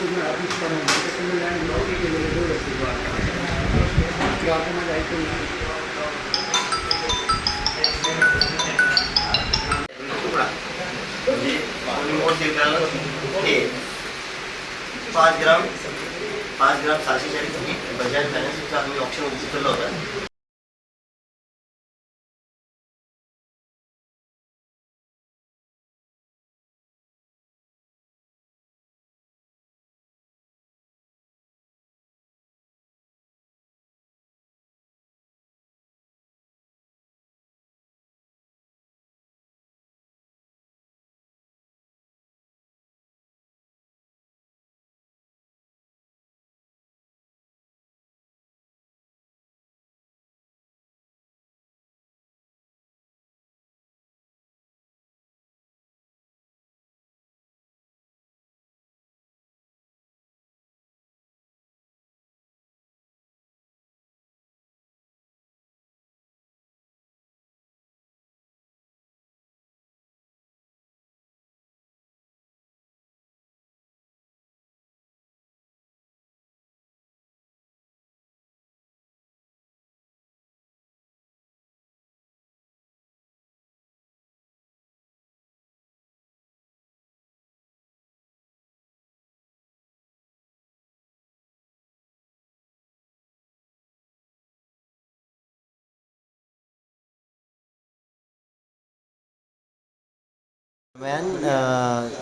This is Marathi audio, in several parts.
पूर्ण अभिष्ठा म्हणून त्याच्यामुळे आम्ही नोकरी केलेले दोन असते द्वारका द्वारका माझ्या ऐकून पाच ग्राम पाच ग्राम सहाशे चाळीस बजाज बॅलन्सचा आम्ही ऑप्शन उचलला होता. मॅन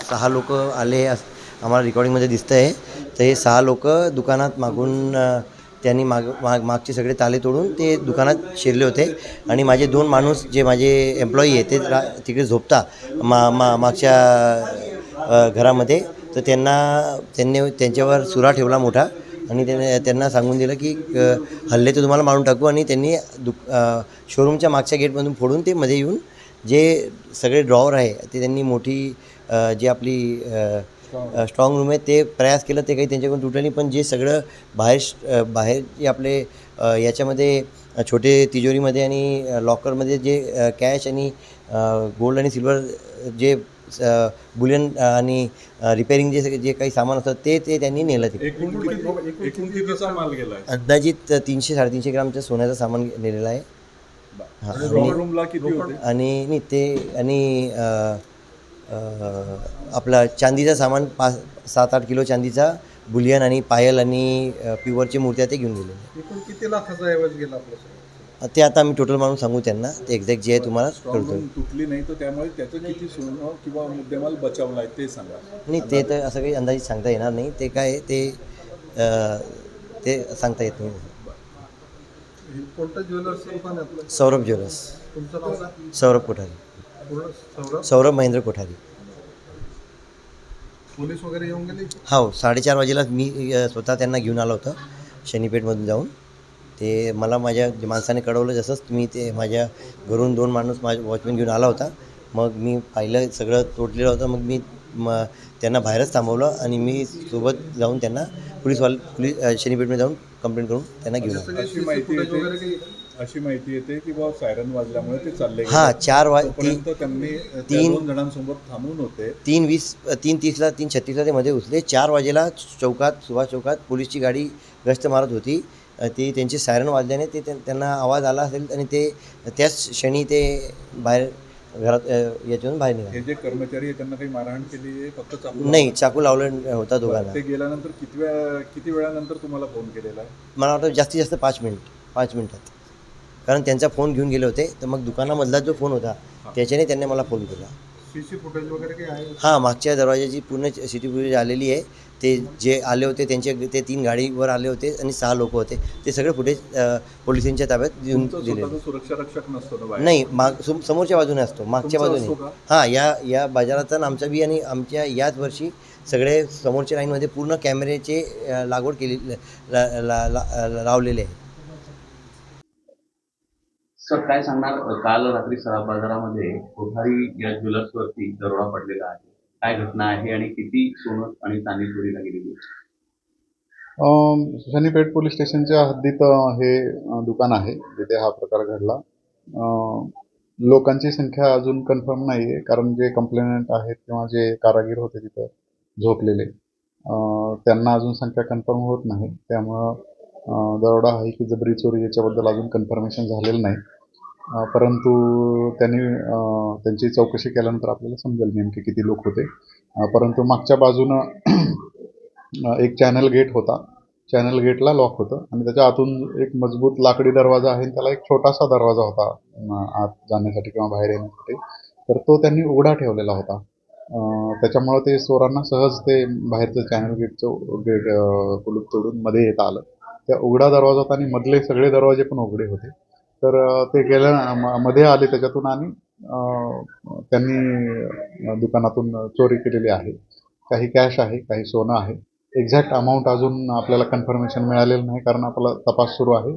सहा लोक आले आम्हाला रेकॉर्डिंगमध्ये दिसतं आहे तर हे सहा लोक दुकानात मागून त्यांनी माग माग मागचे सगळे ताले तोडून ते दुकानात शिरले होते. आणि माझे दोन माणूस जे माझे एम्प्लॉई आहे ते रा तिकडे झोपता मा मा मागच्या घरामध्ये. तर त्यांना त्यांनी त्यांच्यावर सुरा ठेवला मोठा. आणि त्याने त्यांना सांगून दिलं की हल्ले तर तुम्हाला मारून टाकू. आणि त्यांनी दुक शोरूमच्या मागच्या गेटमधून फोडून ते मध्ये येऊन जे सगळे ड्रॉवर आहे ते त्यांनी मोठी जी आपली स्ट्रॉंग रूम आहे ते प्रयास केलं ते काही त्यांच्याकडून तुटलं नाही. पण जे सगळं बाहेर बाहेर जे आपले याच्यामध्ये छोटे तिजोरीमध्ये आणि लॉकरमध्ये जे कॅश आणि गोल्ड आणि सिल्वर जे बुलियन आणि रिपेअरिंग जे जे काही सामान असतं ते ते त्यांनी नेलं ते अंदाजित तीनशे साडेतीनशे ग्रामचं सोन्याचं सामान नेलेलं आहे. हा, आणि आणि- रूमला किती होते? आणि नाही ते आणि अ, अ, आपला चांदीचं सामान पाच सात आठ किलो चांदीचा बुलियन आणि पायल आणि अ, प्युअरची मूर्त्या ते घेऊन गेलेले. एकूण किती लाखाचा ऐवज गेला? ते आता आम्ही टोटल माणून सांगू त्यांना. ते एक्झॅक्ट जे आहे तुम्हाला कळतो. तुटली नाही तर त्यामुळे त्याचं किती सोनं किंवा मुद्देमाल बचावलाय ते सांगा. नाही ते तर असं काही अंदाजित सांगता येणार नाही. ते काय आहे, ते अ, ते सांगता येत नाही. कोणतं ज्वेलर्स दुकान आहे आपलं? सौरभ ज्वेलर्स. तुमचं नाव काय सौरभ कोठारी. पूर्ण सौरभ? सौरभ महेंद्र कोठारी. पोलीस वगैरे येऊन गेले? हो साडेचार वाजेला मी अ, स्वतः त्यांना घेऊन आलो होतं शनीपेठमधून जाऊन. ते मला माझ्या माणसाने कळवलं जसंच मी ते माझ्या घरून दोन माणूस माझ्या वॉचमॅन घेऊन आला होता. मग मी पाहिलं सगळं तोडलेलं होतं. मग मी म त्यांना बाहेरच थांबवलं आणि मी सोबत जाऊन त्यांना पोलीसवाल पोलीस शनीपेठमध्ये जाऊन कंप्लेंट करून त्यांना घेऊन आलो. अशी माहिती येते अशी माहिती येते की बाबा सायरन वाजल्यामुळे ते चालले. हां चार वा तीन तोपर्यंत त्यांनी त्या तीन- दोन जणांसोबत थांबून होते. तीन वीस तीन तीसला तीन छत्तीसला ते मध्ये घुसले. चार वाजेला चौकात सुभाष चौकात पोलीसची गाडी गस्त मारत होती. अ, ते त्यांचे सायरन वाजल्याने ते त्यां- त्यांना आवाज आला असेल आणि ते त्याच क्षणी ते बाहेर घरात अ, याच्यातून बाहेर निघाले. हे जे कर्मचारी आहे त्यांना काही मारहाण केली आहे फक्त चाकू नाही चाकू लावलं होता दोघांना. ते गेल्यानंतर किती वेळा किती वेळानंतर तुम्हाला फोन केलेला आहे? मला वाटतं जास्तीत जास्त पाच मिनिट पाच मिनिटात. कारण त्यांचा फोन घेऊन गेले होते तर मग दुकानामधला जो फोन होता त्याच्याने त्यांनी मला फोन केला. सीसी फुटेज वगैरे काही आहे? हां मागच्या दरवाजाची पूर्ण सिटी फुटेज आलेली आहे. ते जे आले होते त्यांचे ते तीन गाडीवर आले होते आणि सहा लोक होते. ते सगळे फुटेज पोलिसांच्या ताब्यात देऊन दिले सुरक्षा रक्षक नसतो नाही माग सम- समोरच्या बाजूने असतो. मागच्या बाजूने? हां या या बाजारात आमचा बी आणि आमच्या याच वर्षी सगळे समोरच्या लाईनमध्ये पूर्ण कॅमेऱ्याचे लागवड केली लावलेले आहे. सर काय सांगणार? काल रात्री सराफ बाजारामध्ये कोठारी या ज्वेलर्सवरती दरोडा पडलेला आहे. काय घटना आहे आणि किती सोनं आणि चांदी चोरीला गेलेली शनीपेठ पोलीस स्टेशनच्या हद्दीत हे दुकान आहे जिथे हा प्रकार घडला. लोकांची संख्या अजून कन्फर्म नाही आहे कारण जे कंप्लेनंट आहेत किंवा जे कारागीर होते तिथं झोपलेले त्यांना अजून संख्या कन्फर्म होत नाही. त्यामुळं दरोडा आहे की जबरी चोरी याच्याबद्दल अजून कन्फर्मेशन झालेलं नाही. परंतु त्यांनी त्यांची चौकशी केल्यानंतर आपल्याला समजेल नेमके किती लोक होते. परंतु मागच्या बाजूनं एक चॅनल गेट होता. चॅनल गेटला लॉक होतं. आणि त्याच्या आतून एक मजबूत लाकडी दरवाजा आहे आणि त्याला एक छोटासा दरवाजा होता आत जाण्यासाठी किंवा बाहेर येण्यासाठी. तर तो त्यांनी उघडा ठेवलेला होता. त्याच्यामुळं ते चोरांना सहज ते बाहेरचं चॅनल गेटचं गेट कुलूप तोडून मध्ये येता आलं. त्या उघडा दरवाजा होता आणि मधले सगळे दरवाजे पण उघडे होते. तर ते गेल्या म- मध्ये आले त्याच्यातून आणि त्यांनी दुकानातून चोरी केलेली आहे. काही कॅश आहे काही सोनं आहे. एक्झॅक्ट अमाऊंट अजून आपल्याला कन्फर्मेशन मिळालेलं नाही कारण आपला तपास सुरू आहे.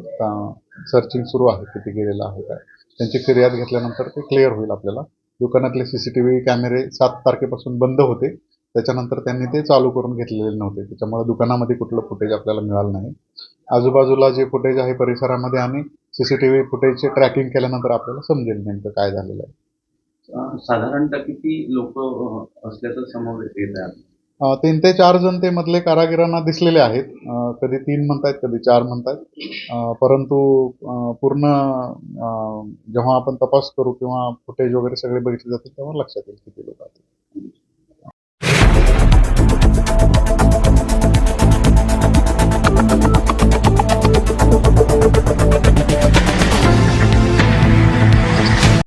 सर्चिंग सुरू आहे किती गेलेलं आहे काय. त्यांची फिर्याद घेतल्यानंतर ते क्लिअर होईल आपल्याला. दुकानातले सी सी टी व्ही कॅमेरे सात तारखेपासून बंद होते. त्याच्यानंतर त्यांनी ते चालू करून घेतलेले नव्हते. त्याच्यामुळे दुकानामध्ये कुठलं फुटेज आपल्याला मिळालं नाही. आजूबाजूला जे फुटेज आहे परिसरामध्ये आम्ही सी सी टी व्ही फुटेजचे ट्रॅकिंग केल्यानंतर आपल्याला समजेल नेमकं काय झालेलं आहे. साधारणतः किती लोक असल्याचं समोर येत आहे? तीन ते चार जण ते मधले कारागिरांना दिसलेले आहेत. कधी तीन म्हणतायत कधी चार म्हणतायत. परंतु पूर्ण जेव्हा आपण तपास करू किंवा फुटेज वगैरे सगळे बघितले जातील तेव्हा लक्षात येईल किती लोक आहेत.